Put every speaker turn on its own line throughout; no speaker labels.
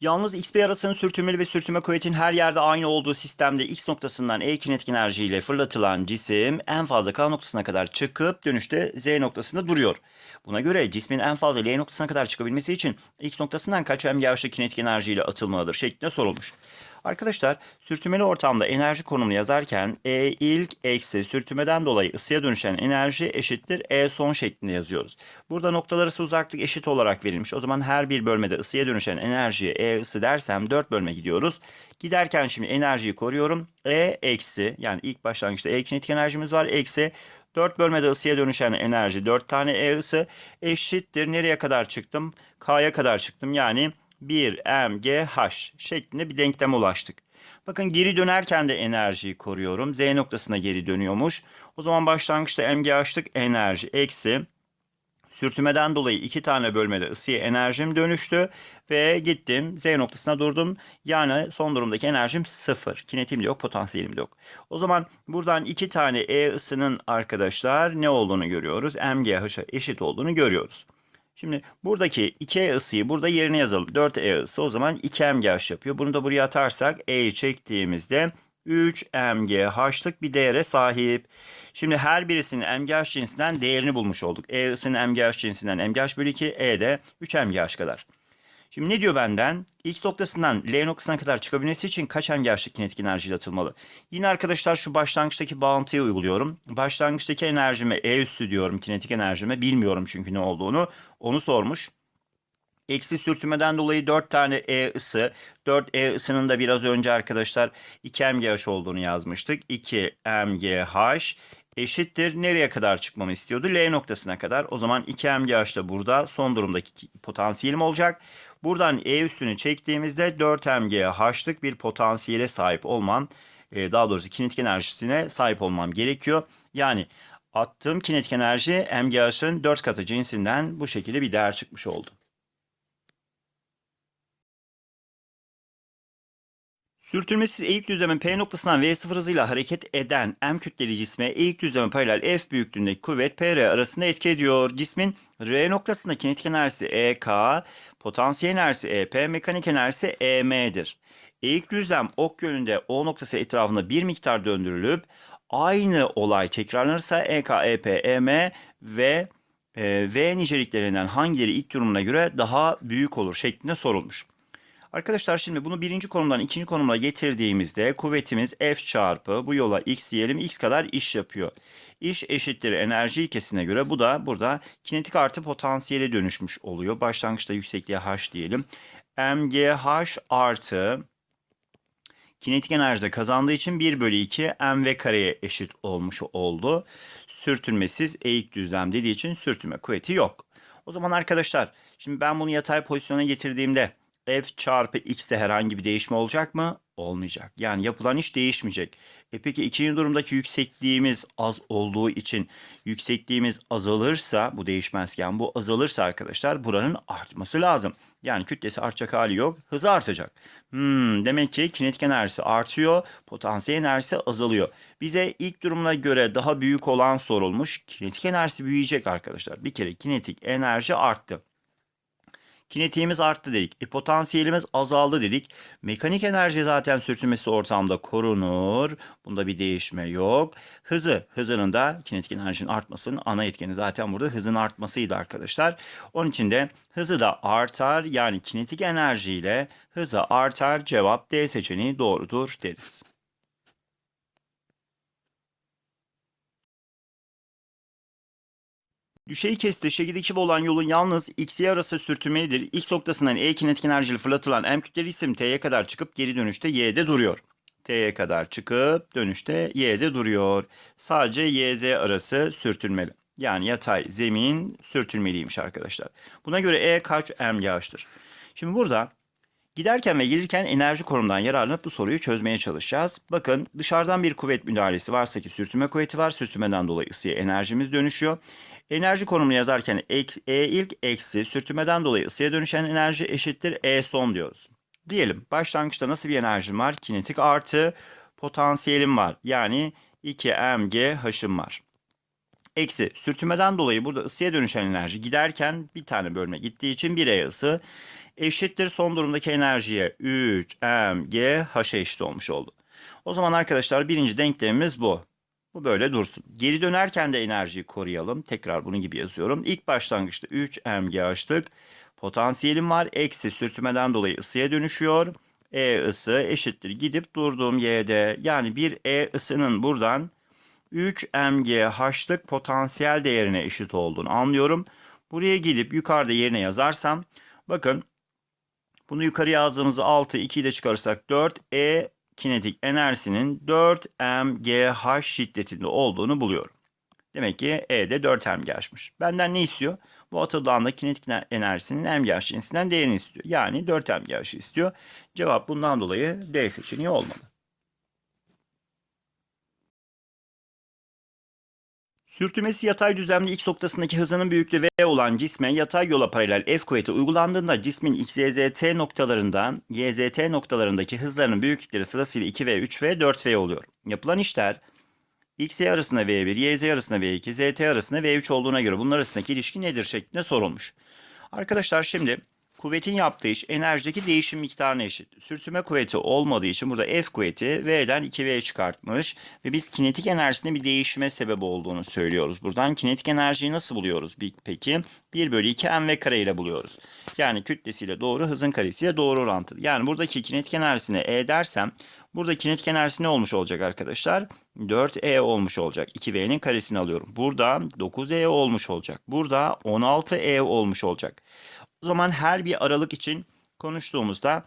Yalnız x bir arasının sürtünmeli ve sürtünme kuvvetin her yerde aynı olduğu sistemde x noktasından E kinetik enerjiyle fırlatılan cisim en fazla K noktasına kadar çıkıp dönüşte Z noktasında duruyor. Buna göre cismin en fazla L noktasına kadar çıkabilmesi için x noktasından kaç m yağışlı kinetik enerjiyle atılmalıdır şeklinde sorulmuş. Arkadaşlar sürtünmeli ortamda enerji konumunu yazarken E ilk eksi sürtünmeden dolayı ısıya dönüşen enerji eşittir E son şeklinde yazıyoruz. Burada noktalar arası uzaklık eşit olarak verilmiş. O zaman her bir bölmede ısıya dönüşen enerjiye E ısı dersem 4 bölme gidiyoruz. Giderken şimdi enerjiyi koruyorum. E eksi yani ilk başlangıçta E kinetik enerjimiz var. Eksi 4 bölmede ısıya dönüşen enerji 4 tane E ısı eşittir. Nereye kadar çıktım? K'ya kadar çıktım. Yani 1 mgh şeklinde bir denkleme ulaştık. Bakın geri dönerken de enerjiyi koruyorum. Z noktasına geri dönüyormuş. O zaman başlangıçta mgh'lık enerji eksi sürtünmeden dolayı iki tane bölmede ısıya enerjim dönüştü ve gittim Z noktasına durdum. Yani son durumdaki enerjim sıfır. Kinetiğim de yok, potansiyelim de yok. O zaman buradan iki tane E ısının arkadaşlar ne olduğunu görüyoruz. MGH'a eşit olduğunu görüyoruz. Şimdi buradaki 2E ısıyı burada yerine yazalım. 4E ısı o zaman 2 MGH yapıyor. Bunu da buraya atarsak E'yi çektiğimizde 3 MGH'lık bir değere sahip. Şimdi her birisinin MGH cinsinden değerini bulmuş olduk. E ısının MGH cinsinden MGH bölü 2, E de 3 MGH kadar. Şimdi ne diyor benden? X noktasından L noktasına kadar çıkabilmesi için kaç MGH'lık kinetik enerjiyle atılmalı? Yine arkadaşlar şu başlangıçtaki bağıntıyı uyguluyorum. Başlangıçtaki enerjime E üssü diyorum kinetik enerjime. Bilmiyorum çünkü ne olduğunu. Onu sormuş. Eksi sürtünmeden dolayı 4 tane E ısı. 4 E ısının da biraz önce arkadaşlar 2 MGH olduğunu yazmıştık. 2 MGH eşittir. Nereye kadar çıkmamı istiyordu? L noktasına kadar. O zaman 2 MGH da burada son durumdaki potansiyelim olacak. Buradan E üstünü çektiğimizde 4 MGH'lık bir potansiyele sahip olmam, e, daha doğrusu kinetik enerjisine sahip olmam gerekiyor. Yani attığım kinetik enerji MGH'ın 4 katı cinsinden bu şekilde bir değer çıkmış oldu. Sürtünmesiz eğik düzlemin P noktasından V0 hızıyla hareket eden M kütleli cisme eğik düzleme paralel F büyüklüğündeki kuvvet PR arasında etki ediyor. Cismin R noktasında kinetik enerjisi EK, potansiyel enerjisi EP, mekanik enerjisi EM'dir. Eğik düzlem ok yönünde O noktası etrafında bir miktar döndürülüp aynı olay tekrarlanırsa EK, EP, EM ve e, V niceliklerinden hangileri ilk durumuna göre daha büyük olur şeklinde sorulmuş. Arkadaşlar şimdi bunu birinci konumdan ikinci konumuna getirdiğimizde kuvvetimiz F çarpı bu yola x diyelim x kadar iş yapıyor. İş eşittir enerji ilkesine göre bu da burada kinetik artı potansiyele dönüşmüş oluyor. Başlangıçta yüksekliğe h diyelim. mgh artı kinetik enerjide kazandığı için 1 bölü 2 mv kareye eşit olmuş oldu. Sürtünmesiz eğik düzlem dediği için sürtünme kuvveti yok. O zaman arkadaşlar şimdi ben bunu yatay pozisyona getirdiğimde f çarpı x'te herhangi bir değişme olacak mı? Olmayacak. Yani yapılan iş değişmeyecek. E peki ikinci durumdaki yüksekliğimiz az olduğu için yüksekliğimiz azalırsa bu değişmezken bu azalırsa arkadaşlar buranın artması lazım. Yani kütlesi artacak hali yok. Hızı artacak. Hmm, demek ki kinetik enerjisi artıyor. Potansiyel enerjisi azalıyor. Bize ilk durumuna göre daha büyük olan sorulmuş. Kinetik enerjisi büyüyecek arkadaşlar. Bir kere kinetik enerji arttı. Kinetiğimiz arttı dedik. E, potansiyelimiz azaldı dedik. Mekanik enerji zaten sürtünmesi ortamda korunur. Bunda bir değişme yok. Hızı, hızının da kinetik enerjinin artmasının ana etkeni zaten burada hızın artmasıydı arkadaşlar. Onun için de hızı da artar. Yani kinetik enerjiyle hızı artar. Cevap D seçeneği doğrudur deriz. Düşey kesite şekilde iki olan yolun yalnız x'ye arası sürtünmelidir. X noktasından E kinetik enerjili fırlatılan M kütleli isim T'ye kadar çıkıp geri dönüşte Y'de duruyor. T'ye kadar çıkıp dönüşte Y'de duruyor. Sadece YZ arası sürtünmeli. Yani yatay zemin sürtünmeliymiş arkadaşlar. Buna göre E kaç M yağıştır? Şimdi burada Giderken ve gelirken enerji konumundan yararlanıp bu soruyu çözmeye çalışacağız. Bakın dışarıdan bir kuvvet müdahalesi varsa ki sürtünme kuvveti var. Sürtünmeden dolayı ısıya enerjimiz dönüşüyor. Enerji konumunu yazarken E ilk eksi sürtünmeden dolayı ısıya dönüşen enerji eşittir E son diyoruz. Diyelim başlangıçta nasıl bir enerjim var? Kinetik artı potansiyelim var. Yani 2 mg h'ım var. Eksi sürtünmeden dolayı burada ısıya dönüşen enerji giderken bir tane bölme gittiği için 1 E ısı. Eşittir son durumdaki enerjiye 3 mg h'a eşit olmuş oldu. O zaman arkadaşlar birinci denklemimiz bu. Bu böyle dursun. Geri dönerken de enerjiyi koruyalım. Tekrar bunun gibi yazıyorum. İlk başlangıçta 3 mg açtık. Potansiyelim var. Eksi sürtünmeden dolayı ısıya dönüşüyor. E ısı eşittir. Gidip durduğum y'de yani bir E ısının buradan 3 mgH'lık potansiyel değerine eşit olduğunu anlıyorum. Buraya gidip yukarıda yerine yazarsam bakın bunu yukarı yazdığımızda 6 2 ile çıkarırsak 4 E kinetik enerjisinin 4 mgh şiddetinde olduğunu buluyorum. Demek ki E'de 4 mgh'mış. Benden ne istiyor? Bu atıldığında kinetik enerjisinin mgh cinsinden değerini istiyor. Yani 4 mgh istiyor. Cevap bundan dolayı D seçeneği olmalı. Sürtünmesi yatay düzlemde x noktasındaki hızının büyüklüğü v olan cisme yatay yola paralel f kuvveti uygulandığında cismin x, y, z, t noktalarından y, z, t noktalarındaki hızlarının büyüklükleri sırasıyla 2v, 3v, 4v oluyor. Yapılan işler x, y arasında v1, y, z arasında v2, z, t arasında v3 olduğuna göre bunlar arasındaki ilişki nedir şeklinde sorulmuş. Arkadaşlar şimdi Kuvvetin yaptığı iş enerjideki değişim miktarına eşit. Sürtünme kuvveti olmadığı için burada F kuvveti V'den 2V çıkartmış ve biz kinetik enerjisinde bir değişime sebep olduğunu söylüyoruz. Buradan kinetik enerjiyi nasıl buluyoruz peki? 1 bölü 2 mv kare ile buluyoruz. Yani kütlesiyle doğru, hızın karesiyle doğru orantılı. Yani buradaki kinetik enerjisine E dersem burada kinetik enerjisi ne olmuş olacak arkadaşlar? 4E olmuş olacak. 2V'nin karesini alıyorum. Burada 9E olmuş olacak. Burada 16E olmuş olacak. O zaman her bir aralık için konuştuğumuzda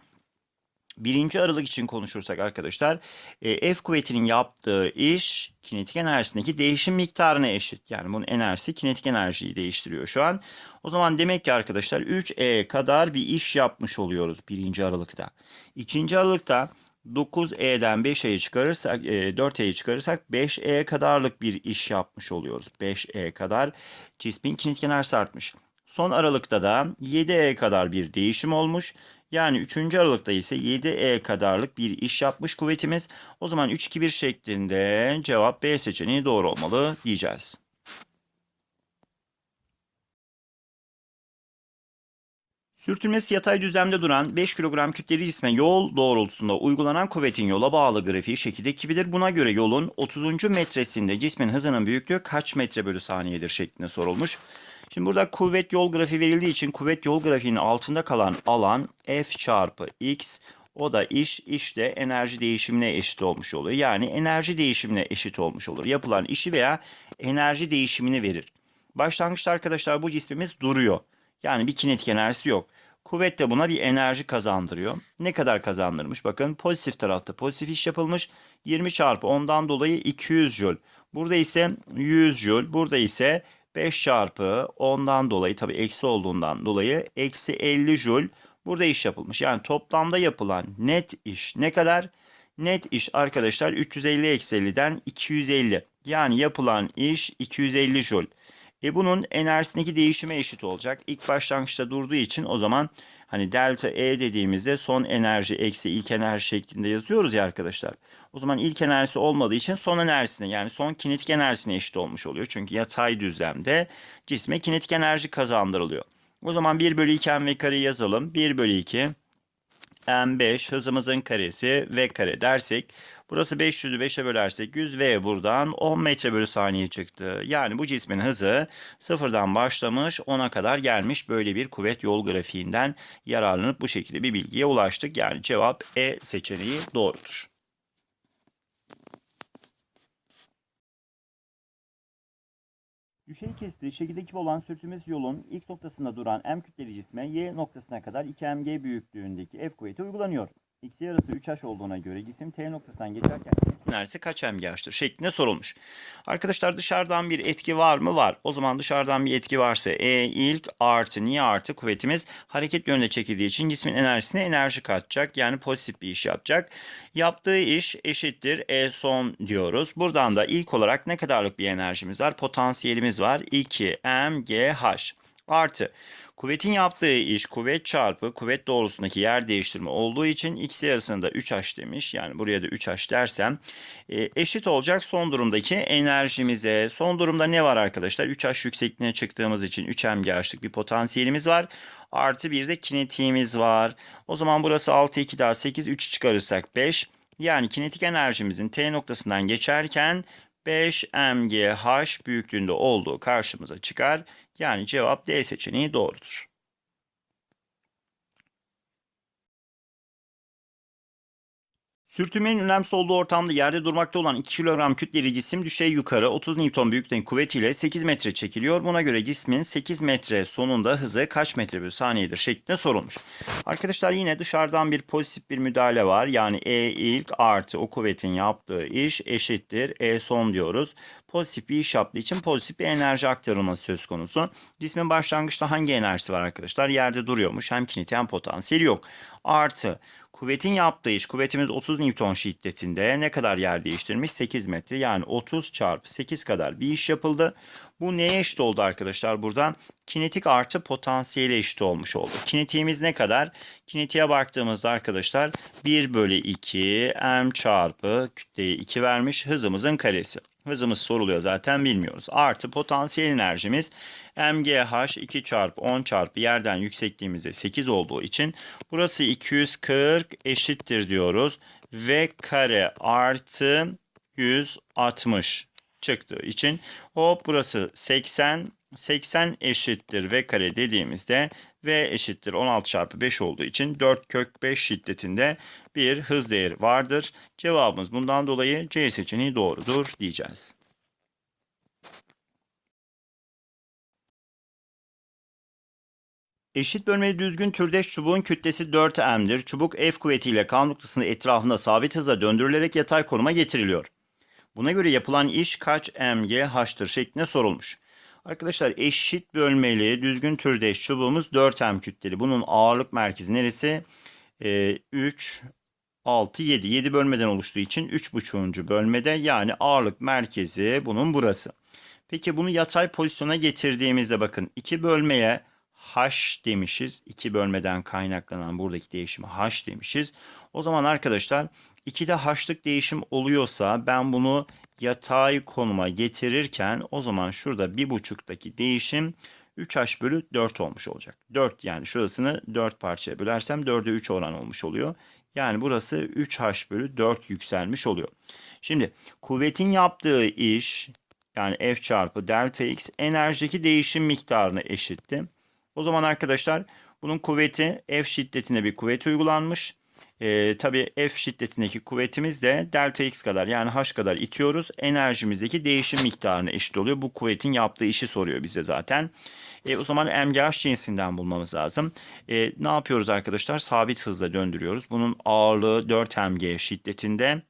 birinci aralık için konuşursak arkadaşlar e, F kuvvetinin yaptığı iş kinetik enerjisindeki değişim miktarına eşit. Yani bunun enerjisi kinetik enerjiyi değiştiriyor şu an. O zaman demek ki arkadaşlar 3E kadar bir iş yapmış oluyoruz birinci aralıkta. İkinci aralıkta 9E'den 5E'yi çıkarırsak, 4E'yi çıkarırsak 5E kadarlık bir iş yapmış oluyoruz. 5E kadar cismin kinetik enerjisi artmış. Son aralıkta da 7E kadar bir değişim olmuş. Yani 3. aralıkta ise 7E kadarlık bir iş yapmış kuvvetimiz. O zaman 3-2-1 şeklinde cevap B seçeneği doğru olmalı diyeceğiz. Sürtünmesi yatay düzlemde duran 5 kilogram kütleli cisme yol doğrultusunda uygulanan kuvvetin yola bağlı grafiği şekilde kibidir. Buna göre yolun 30. metresinde cismin hızının büyüklüğü kaç metre bölü saniyedir şeklinde sorulmuş. Şimdi burada kuvvet yol grafiği verildiği için kuvvet yol grafiğinin altında kalan alan F çarpı X o da iş işte enerji değişimine eşit olmuş oluyor. Yani enerji değişimine eşit olmuş olur. Yapılan işi veya enerji değişimini verir. Başlangıçta arkadaşlar bu cismimiz duruyor. Yani bir kinetik enerjisi yok. Kuvvet de buna bir enerji kazandırıyor. Ne kadar kazandırmış? Bakın pozitif tarafta pozitif iş yapılmış. 20 çarpı ondan dolayı 200 joule. Burada ise 100 joule. Burada ise 5 çarpı 10'dan dolayı tabii eksi olduğundan dolayı eksi 50 joule burada iş yapılmış. Yani toplamda yapılan net iş ne kadar? Net iş arkadaşlar 350 eksi 50'den 250. Yani yapılan iş 250 joule. E bunun enerjisindeki değişime eşit olacak. İlk başlangıçta durduğu için o zaman hani delta E dediğimizde son enerji eksi ilk enerji şeklinde yazıyoruz ya arkadaşlar. O zaman ilk enerjisi olmadığı için son enerjisine yani son kinetik enerjisine eşit olmuş oluyor. Çünkü yatay düzlemde cisme kinetik enerji kazandırılıyor. O zaman 1 bölü 2 mv kare yazalım. 1 bölü 2 m5 hızımızın karesi v kare dersek burası 500'ü 5'e bölersek 100 v buradan 10 metre bölü saniye çıktı. Yani bu cismin hızı sıfırdan başlamış 10'a kadar gelmiş böyle bir kuvvet yol grafiğinden yararlanıp bu şekilde bir bilgiye ulaştık. Yani cevap E seçeneği doğrudur. Düşey kesitli şekildeki olan sürtünmesi yolun ilk noktasında duran M kütleli cisme Y noktasına kadar 2mg büyüklüğündeki F kuvveti uygulanıyor. X yarısı 3h olduğuna göre cisim T noktasından geçerken enerjisi kaç mgh'tır şeklinde sorulmuş. Arkadaşlar dışarıdan bir etki var mı? Var. O zaman dışarıdan bir etki varsa E ilk artı niye artı kuvvetimiz hareket yönünde çekildiği için cismin enerjisine enerji katacak. Yani pozitif bir iş yapacak. Yaptığı iş eşittir E son diyoruz. Buradan da ilk olarak ne kadarlık bir enerjimiz var? Potansiyelimiz var. 2 mgh artı Kuvvetin yaptığı iş kuvvet çarpı kuvvet doğrusundaki yer değiştirme olduğu için x yarısında 3h demiş. Yani buraya da 3h dersem e, eşit olacak son durumdaki enerjimize. Son durumda ne var arkadaşlar? 3h yüksekliğine çıktığımız için 3 mgh'lık bir potansiyelimiz var. Artı bir de kinetiğimiz var. O zaman burası 6, 2 daha 8, 3 çıkarırsak 5. Yani kinetik enerjimizin T noktasından geçerken 5 mgh büyüklüğünde olduğu karşımıza çıkar. Yani cevap D seçeneği doğrudur. Sürtünmenin önemsiz olduğu ortamda yerde durmakta olan 2 kilogram kütleli cisim düşey yukarı 30 Newton büyüklüğün kuvvetiyle 8 metre çekiliyor. Buna göre cismin 8 metre sonunda hızı kaç metre bölü saniyedir şeklinde sorulmuş. Arkadaşlar yine dışarıdan bir pozitif bir müdahale var. Yani E ilk artı o kuvvetin yaptığı iş eşittir E son diyoruz. Pozitif bir iş yaptığı için pozitif bir enerji aktarılması söz konusu. Cismin başlangıçta hangi enerjisi var arkadaşlar? Yerde duruyormuş. Hem kinetiği hem potansiyeli yok. Artı Kuvvetin yaptığı iş, kuvvetimiz 30 Newton şiddetinde ne kadar yer değiştirmiş? 8 metre yani 30 çarpı 8 kadar bir iş yapıldı. Bu neye eşit oldu arkadaşlar burada? Kinetik artı potansiyeli eşit olmuş oldu. Kinetiğimiz ne kadar? Kinetiğe baktığımızda arkadaşlar 1 bölü 2 m çarpı kütleye 2 vermiş hızımızın karesi. Hızımız soruluyor zaten bilmiyoruz. Artı potansiyel enerjimiz mgh 2 çarpı 10 çarpı yerden yüksekliğimizde 8 olduğu için burası 240 eşittir diyoruz. V kare artı 160 çıktığı için hop burası 80 80 eşittir v kare dediğimizde v eşittir 16 çarpı 5 olduğu için 4 kök 5 şiddetinde bir hız değeri vardır. Cevabımız bundan dolayı C seçeneği doğrudur diyeceğiz. Eşit bölmeli düzgün türdeş çubuğun kütlesi 4m'dir. Çubuk F kuvvetiyle K noktasının etrafında sabit hızla döndürülerek yatay konuma getiriliyor. Buna göre yapılan iş kaç mgH'tır şeklinde sorulmuş. Arkadaşlar eşit bölmeli düzgün türdeş çubuğumuz 4m kütleli. Bunun ağırlık merkezi neresi? Ee, 3, 6, 7. 7 bölmeden oluştuğu için 3,5. bölmede yani ağırlık merkezi bunun burası. Peki bunu yatay pozisyona getirdiğimizde bakın 2 bölmeye h demişiz. 2 bölmeden kaynaklanan buradaki değişimi h demişiz. O zaman arkadaşlar 2'de h'lık değişim oluyorsa ben bunu yatay konuma getirirken o zaman şurada bir buçuktaki değişim 3h bölü 4 olmuş olacak. 4 yani şurasını 4 parçaya bölersem 4'e 3 oran olmuş oluyor. Yani burası 3h bölü 4 yükselmiş oluyor. Şimdi kuvvetin yaptığı iş yani F çarpı delta X enerjideki değişim miktarına eşitti. O zaman arkadaşlar bunun kuvveti F şiddetine bir kuvvet uygulanmış. E, tabii F şiddetindeki kuvvetimiz de delta X kadar yani H kadar itiyoruz. Enerjimizdeki değişim miktarına eşit oluyor. Bu kuvvetin yaptığı işi soruyor bize zaten. E, o zaman MGH cinsinden bulmamız lazım. E, ne yapıyoruz arkadaşlar? Sabit hızla döndürüyoruz. Bunun ağırlığı 4 mg şiddetinde.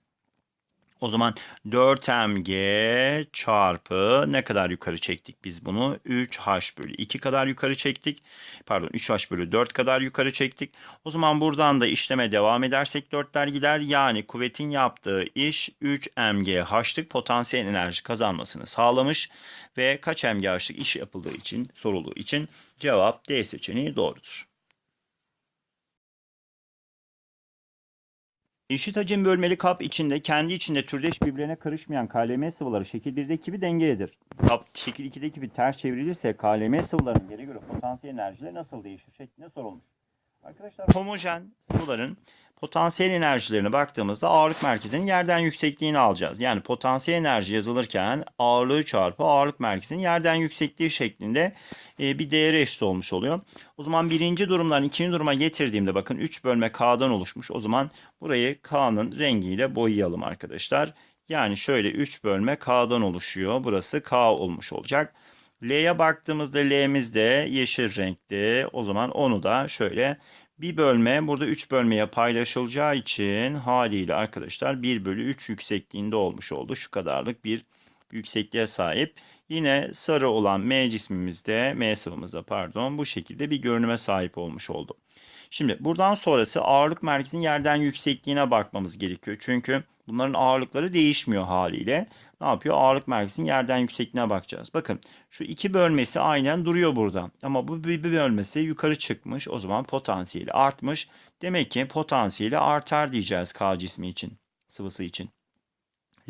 O zaman 4mg çarpı ne kadar yukarı çektik biz bunu? 3h bölü 2 kadar yukarı çektik. Pardon 3h bölü 4 kadar yukarı çektik. O zaman buradan da işleme devam edersek 4'ler gider. Yani kuvvetin yaptığı iş 3mgh'lık potansiyel enerji kazanmasını sağlamış. Ve kaç mgh'lık iş yapıldığı için sorulduğu için cevap D seçeneği doğrudur. Eşit hacim bölmeli kap içinde kendi içinde türdeş birbirine karışmayan KLM sıvıları şekil 1'deki gibi dengededir. Kap şekil 2'deki gibi ters çevrilirse KLM sıvılarının yere göre potansiyel enerjileri nasıl değişir şeklinde sorulmuş. Arkadaşlar homojen sıvıların potansiyel enerjilerine baktığımızda ağırlık merkezinin yerden yüksekliğini alacağız. Yani potansiyel enerji yazılırken ağırlığı çarpı ağırlık merkezinin yerden yüksekliği şeklinde e, bir değeri eşit olmuş oluyor. O zaman birinci durumdan ikinci duruma getirdiğimde bakın 3 bölme K'dan oluşmuş. O zaman burayı K'nın rengiyle boyayalım arkadaşlar. Yani şöyle 3 bölme K'dan oluşuyor. Burası K olmuş olacak. L'ye baktığımızda L'miz de yeşil renkte. O zaman onu da şöyle bir bölme burada 3 bölmeye paylaşılacağı için haliyle arkadaşlar 1 bölü 3 yüksekliğinde olmuş oldu. Şu kadarlık bir yüksekliğe sahip. Yine sarı olan M cismimizde, M sıvımızda pardon bu şekilde bir görünüme sahip olmuş oldu. Şimdi buradan sonrası ağırlık merkezinin yerden yüksekliğine bakmamız gerekiyor. Çünkü bunların ağırlıkları değişmiyor haliyle. Ne yapıyor? Ağırlık merkezinin yerden yüksekliğine bakacağız. Bakın şu iki bölmesi aynen duruyor burada. Ama bu bir bölmesi yukarı çıkmış. O zaman potansiyeli artmış. Demek ki potansiyeli artar diyeceğiz K cismi için, sıvısı için.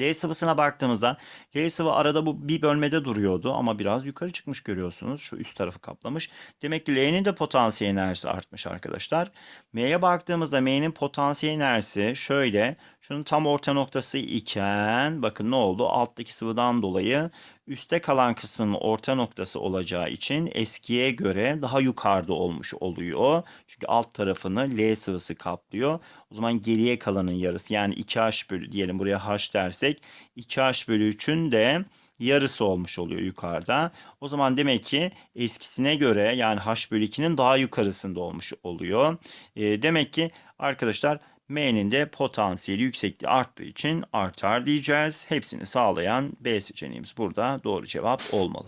L sıvısına baktığımızda L sıvı arada bu bir bölmede duruyordu ama biraz yukarı çıkmış görüyorsunuz. Şu üst tarafı kaplamış. Demek ki L'nin de potansiyel enerjisi artmış arkadaşlar. M'ye baktığımızda M'nin potansiyel enerjisi şöyle. Şunun tam orta noktası iken bakın ne oldu? Alttaki sıvıdan dolayı üstte kalan kısmının orta noktası olacağı için eskiye göre daha yukarıda olmuş oluyor. Çünkü alt tarafını L sıvısı kaplıyor. O zaman geriye kalanın yarısı yani 2H bölü diyelim buraya H dersek 2H bölü 3'ün de yarısı olmuş oluyor yukarıda. O zaman demek ki eskisine göre yani H bölü 2'nin daha yukarısında olmuş oluyor. E, demek ki arkadaşlar M'nin de potansiyeli yüksekliği arttığı için artar diyeceğiz. Hepsini sağlayan B seçeneğimiz burada doğru cevap olmalı.